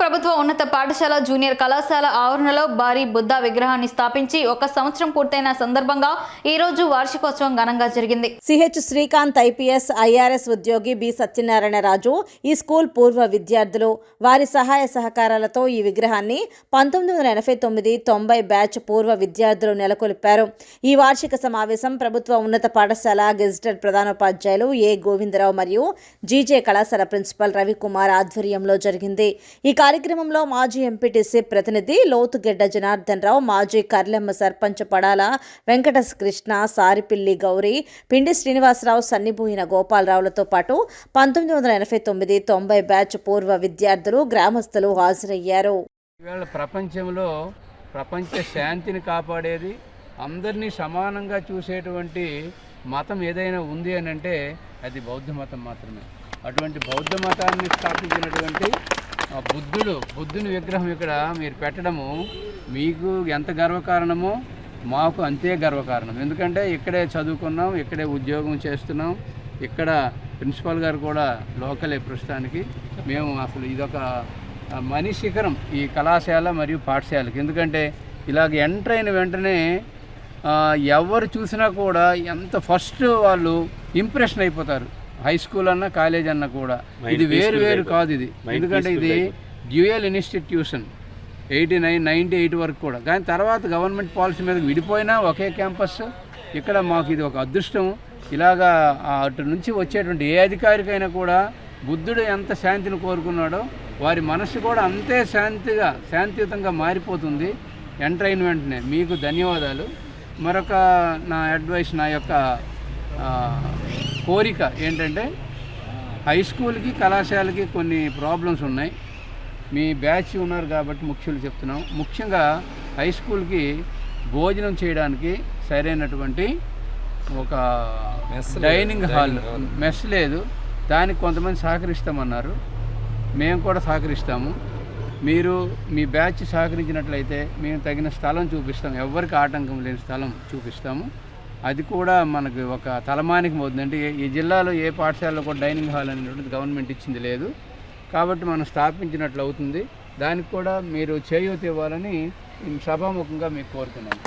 ప్రభుత్వ ఉన్నత పాఠశాల జూనియర్ కళాశాల ఆవరణలో భారీ బుద్ధ విగ్రహాన్ని స్థాపించి ఒక సంవత్సరం పూర్తయిన సందర్భంగా ఈ రోజు వార్షికోత్సవం ఘనంగా జరిగింది. సిహెచ్ శ్రీకాంత్ ఐపీఎస్ ఐఆర్ఎస్ ఉద్యోగి బి సత్యనారాయణ రాజు ఈ స్కూల్ పూర్వ విద్యార్థులు వారి సహాయ సహకారాలతో ఈ విగ్రహాన్ని పంతొమ్మిది వందల ఎనభై తొమ్మిది తొంభై బ్యాచ్ పూర్వ విద్యార్థులు నెలకొల్పారు. ఈ వార్షిక సమావేశం ప్రభుత్వ ఉన్నత పాఠశాల గెజిటెడ్ ప్రధానోపాధ్యాయులు ఏ గోవిందరావు మరియు జీజే కళాశాల ప్రిన్సిపల్ రవికుమార్ ఆధ్వర్యంలో జరిగింది. ఈ కార్యక్రమంలో మాజీ ఎంపీటీసీ ప్రతినిధి లోతుగెడ్డ జనార్దన్ రావు మాజీ కర్లెమ్మ సర్పంచ్ పడాల వెంకట కృష్ణ సారిపిల్లి గౌరీ పిండి శ్రీనివాసరావు సన్నిభూయిన గోపాలరావులతో పాటు పంతొమ్మిది వందల ఎనభై తొమ్మిది తొంభై బ్యాచ్ పూర్వ విద్యార్థులు గ్రామస్తులు హాజరయ్యారు. ఇవాళ ప్రపంచంలో ప్రపంచ శాంతిని కాపాడేది అందరినీ సమానంగా చూసేటువంటి మతం ఏదైనా ఉంది అని అంటే అది బౌద్ధ మతం మాత్రమే. అటువంటి బౌద్ధ మతాన్ని స్థాపించినటువంటి బుద్ధుడు బుద్ధుని విగ్రహం ఇక్కడ మీరు పెట్టడము మీకు ఎంత గర్వకారణమో మాకు అంతే గర్వకారణం. ఎందుకంటే ఇక్కడే చదువుకున్నాం ఇక్కడే ఉద్యోగం చేస్తున్నాం ఇక్కడ ప్రిన్సిపాల్ గారు కూడా లోకలే ప్రస్తుతానికి. మేము అసలు ఇదొక ఆ, మని శిఖరం ఈ కళాశాల మరియు పాఠశాలకి. ఎందుకంటే ఇలాగ ఎంటర్ అయిన వెంటనే ఎవరు చూసినా కూడా ఎంత ఫస్ట్ వాళ్ళు ఇంప్రెషన్ అయిపోతారు. హై స్కూల్ అన్నా కాలేజ్ అన్నా కూడా. ఇది వేరు వేరు కాదు ఇది. ఎందుకంటే ఇది dual institution eighty nine ninety eight వరకు కూడా. కానీ తర్వాత గవర్నమెంట్ పాలసీ మీద విడిపోయినా ఒకే క్యాంపస్ ఇక్కడ మాకు ఇది ఒక అదృష్టం. ఇలాగా అటు నుంచి వచ్చేటువంటి ఏ అధికారికైనా కూడా బుద్ధుడు ఎంత శాంతిని కోరుకున్నాడో వారి మనస్సు కూడా అంతే శాంతిగా శాంతియుతంగా మారిపోతుంది. ఎంటర్ అయిన వెంటనే. మీకు ధన్యవాదాలు. మరొక నా అడ్వైస్ నా యొక్క కోరిక ఏంటంటే హై స్కూల్కి కళాశాలకి కొన్ని ప్రాబ్లమ్స్ ఉన్నాయి. మీ బ్యాచ్ ఉన్నారు కాబట్టి ముఖ్యులు చెప్తున్నాం. ముఖ్యంగా హై స్కూల్కి భోజనం చేయడానికి సరైనటువంటి ఒక డైనింగ్ హాల్ మెస్ లేదు. దానికి కొంతమంది సహకరిస్తామన్నారు. మేము కూడా సహకరిస్తాము. మీరు మీ బ్యాచ్ సహకరించినట్లయితే మేము తగిన స్థలం చూపిస్తాం. ఎవరికి ఆటంకం లేని స్థలం చూపిస్తాము. అది కూడా మనకు ఒక తలమానికి పోతుంది. అంటే ఈ జిల్లాలో ఏ పాఠశాలలో కూడా డైనింగ్ హాల్ అనేటువంటిది గవర్నమెంట్ ఇచ్చింది లేదు. కాబట్టి మనం స్థాపించినట్లు అవుతుంది. దానికి కూడా మీరు చేయూత ఇవ్వాలని సభాముఖంగా మీకు కోరుతున్నాను.